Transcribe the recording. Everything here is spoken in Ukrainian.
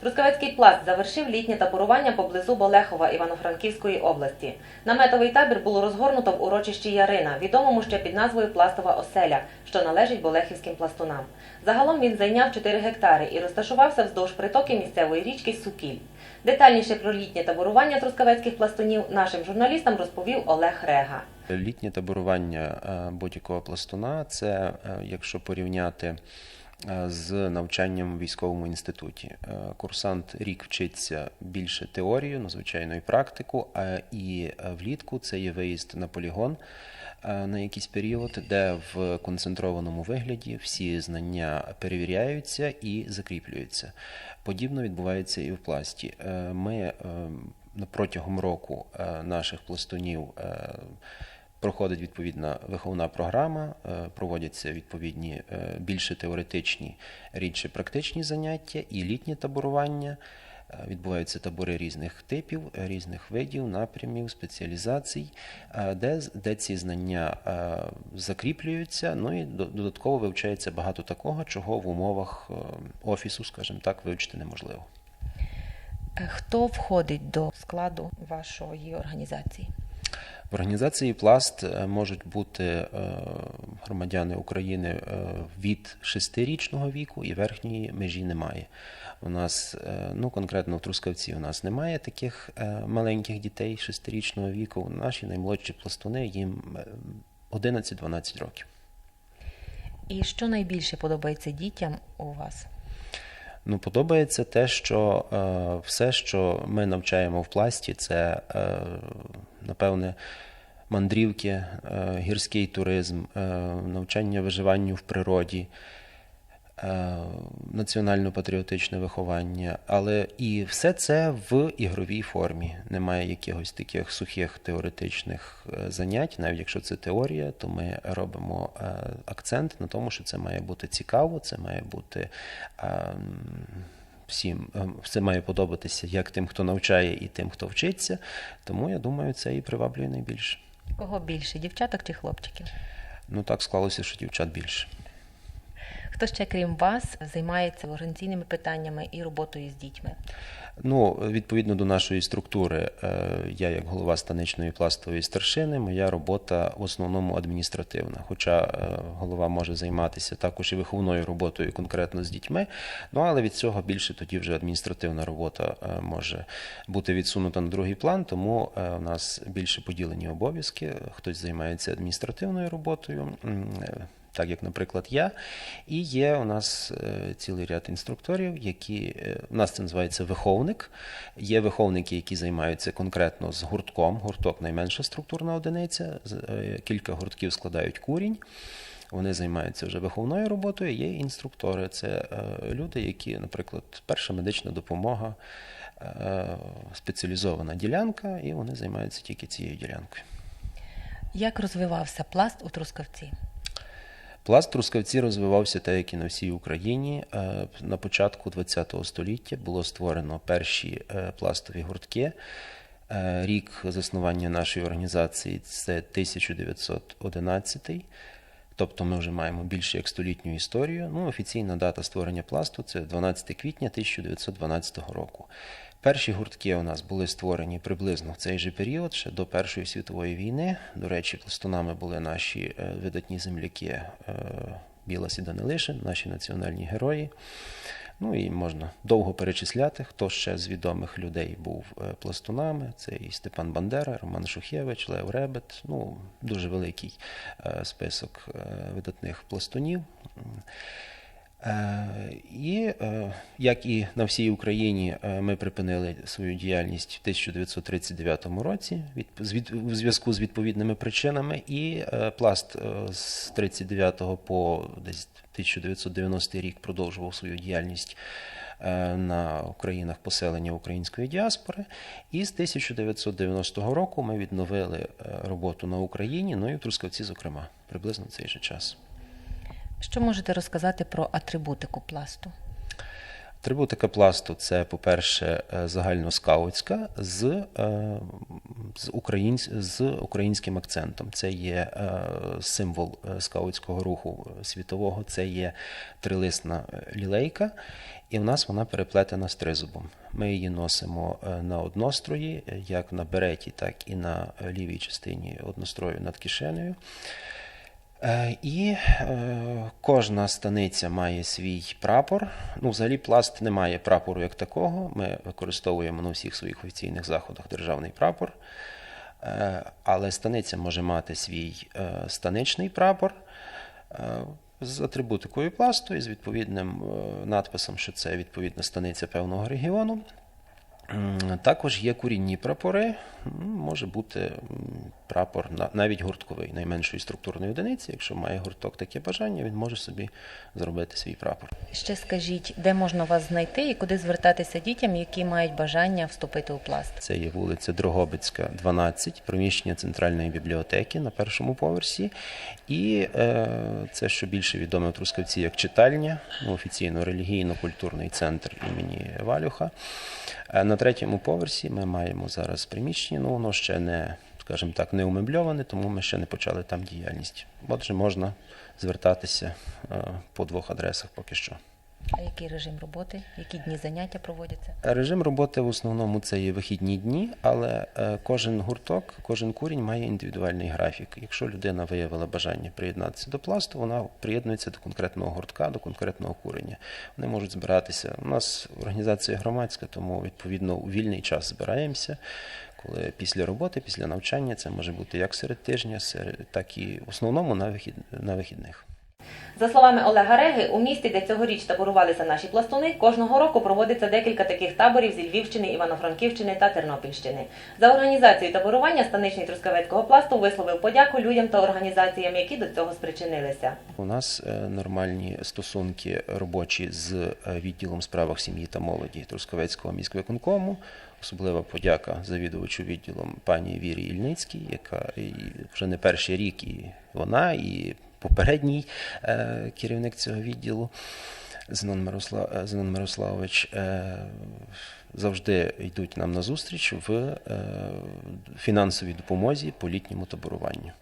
Трускавецький пласт завершив літнє таборування поблизу Болехова Івано-Франківської області. Наметовий табір було розгорнуто в урочищі Ярина, відомому ще під назвою Пластова оселя, що належить болехівським пластунам. Загалом він зайняв 4 гектари і розташувався вздовж притоки місцевої річки Сукіль. Детальніше про літнє таборування трускавецьких пластунів нашим журналістам розповів Олег Рега. Літнє таборування е, будь-якого пластуна це, е, якщо порівняти з навчанням в військовому інституті. Е, Курсант рік вчиться більше теорію, ну, звичайно, і практику, а і е, влітку це є виїзд на полігон е, на якийсь період, де в концентрованому вигляді всі знання перевіряються і закріплюються. Подібно відбувається і в пласті. Е, Ми е, протягом року е, наших пластунів е, проходить відповідна виховна програма, е, проводяться відповідні е, більше теоретичні, рідше практичні заняття і літнє таборування. Е, Відбуваються табори різних типів, різних видів, напрямів, спеціалізацій, де, де ці знання закріплюються, ну і додатково вивчається багато такого, чого в умовах офісу, скажімо так, вивчити неможливо. Хто входить до складу вашої організації? В організації Пласт е, можуть бути е, громадяни України е, від шестирічного віку і верхньої межі немає. У нас, ну конкретно в Трускавці, у нас немає таких маленьких дітей шестирічного віку. Наші наймолодші пластуни їм е, 11-12 років. І що найбільше подобається дітям у вас? Ну, подобається те, що е, все, що ми навчаємо в пласті, це е, напевне мандрівки, е, гірський туризм, е, навчання виживанню в природі, національно-патріотичне виховання. Але і все це в ігровій формі. Немає якихось таких сухих теоретичних е, занять. Навіть якщо це теорія, то ми робимо е, акцент на тому, що це має бути цікаво, це має бути. е, Всім е, це має подобатися як тим, хто навчає, і тим, хто вчиться. Тому я думаю, це і приваблює найбільше. Кого більше, дівчаток чи хлопчиків? Ну так склалося, що дівчат більше. Хто ще, крім вас, займається організаційними питаннями і роботою з дітьми? Ну, відповідно до нашої структури, е, я як голова станичної пластової старшини, моя робота в основному адміністративна. Хоча е, голова може займатися також і виховною роботою конкретно з дітьми, ну але від цього більше тоді вже адміністративна робота е, може бути відсунута на другий план, тому у нас більше поділені обов'язки. Хтось займається адміністративною роботою. Так як, наприклад, я, і є у нас е, цілий ряд інструкторів, які е, у нас це називається виховник. Є виховники, які займаються конкретно з гуртком. Гурток найменша структурна одиниця. е, Кілька гуртків складають курінь. Вони займаються вже виховною роботою. Є інструктори. Це люди, які, наприклад, перша медична допомога, спеціалізована ділянка, і вони займаються тільки цією ділянкою. Як розвивався пласт у Трускавці? Пласт Трускавці розвивався так, як і на всій Україні. Е, На початку ХХ століття було створено перші е, пластові гуртки. Е, Рік заснування нашої організації це 1911. Тобто ми вже маємо більше як столітню історію. Ну, офіційна дата створення пласту це 12 квітня 1912 року. Перші гуртки у нас були створені приблизно в цей же період, ще до Першої світової війни. До речі, пластунами були наші е, видатні земляки Біла Білас і Данилишин, наші національні герої. Ну і можна довго перечисляти, хто ще з відомих людей був е, пластунами. Це і Степан Бандера, Роман Шухевич, Лев Ребет. Ну, дуже великий е, список е, видатних пластунів. Е, І е, як і на всій Україні, е, ми припинили свою діяльність в 1939 році у зв'язку з відповідними причинами, і пласт з 39 по десь 1990 рік продовжував свою діяльність на країнах поселення української діаспори. І з 1990 року ми відновили роботу на Україні, ну і в Трускавці, зокрема, приблизно в цей же час. Що можете розказати про атрибутику пласту? Атрибутика пласту це, по-перше, е, загальноскаутська з, е, з, українсь, з українським акцентом. Це є е, символ скаутського руху світового, це є трилисна лілейка, і в нас вона переплетена з тризубом. Ми її носимо на однострої, як на береті, так і на лівій частині однострою над кишенею. Е, І е, кожна станиця має свій прапор. Ну, взагалі, пласт не має прапору як такого. Ми використовуємо на всіх своїх офіційних заходах державний прапор. Е, Але станиця може мати свій станичний прапор з атрибутикою пласту і з відповідним надписом, що це відповідна станиця певного регіону. Також є курінні прапори. Може бути прапор навіть гуртковий найменшої структурної одиниці. Якщо має гурток таке бажання, він може собі зробити свій прапор. Ще скажіть, де можна вас знайти і куди звертатися дітям, які мають бажання вступити у пласт? Це є вулиця Дрогобицька, 12, приміщення центральної бібліотеки на першому поверсі. І е, це, що більше відоме в Трускавці як читальня, ну, офіційно релігійно-культурний центр імені Валюха. Е, На третьому поверсі ми маємо зараз приміщення, ну воно ще не, скажімо так, не умебльоване, тому ми ще не почали там діяльність. Отже, можна звертатися е, по двох адресах поки що. А який режим роботи? Які дні заняття проводяться? Режим роботи в основному це є вихідні дні, але е, кожен гурток, кожен курінь має індивідуальний графік. Якщо людина виявила бажання приєднатися до пласту, вона приєднується до конкретного гуртка, до конкретного курення. Вони можуть збиратися. У нас організація громадська, тому відповідно у вільний час збираємося. Коли після роботи, після навчання, це може бути як серед тижня, серед, так і в основному на, вихід, на вихідних. За словами Олега Реги, у місті, де цьогоріч таборувалися наші пластуни, кожного року проводиться декілька таких таборів зі Львівщини, Івано-Франківщини та Тернопільщини. За організацію таборування станичний трускавецького пласту висловив подяку людям та організаціям, які до цього спричинилися. У нас е, нормальні стосунки робочі з е, відділом справах сім'ї та молоді Трускавецького міськвиконкому. Особлива подяка завідувачу відділом пані Вірі Ільницькій, яка вже не перший рік, і вона, і попередній е, керівник цього відділу Зенон, Мирослав, е, Зенон Мирославович. е, Завжди йдуть нам на зустріч в фінансовій допомозі по літньому таборуванню.